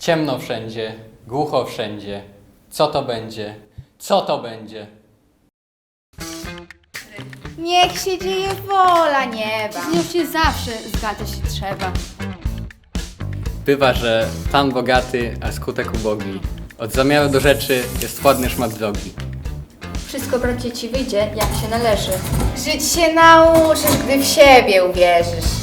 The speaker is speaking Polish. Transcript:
Ciemno wszędzie, głucho wszędzie. Co to będzie? Co to będzie? Niech się dzieje wola nieba. Znów się zawsze zgadzać trzeba. Bywa, że pan bogaty, a skutek ubogi. Od zamiaru do rzeczy jest ładny szmat drogi. Wszystko bracie ci wyjdzie, jak się należy. Żyć się nauczysz, gdy w siebie uwierzysz.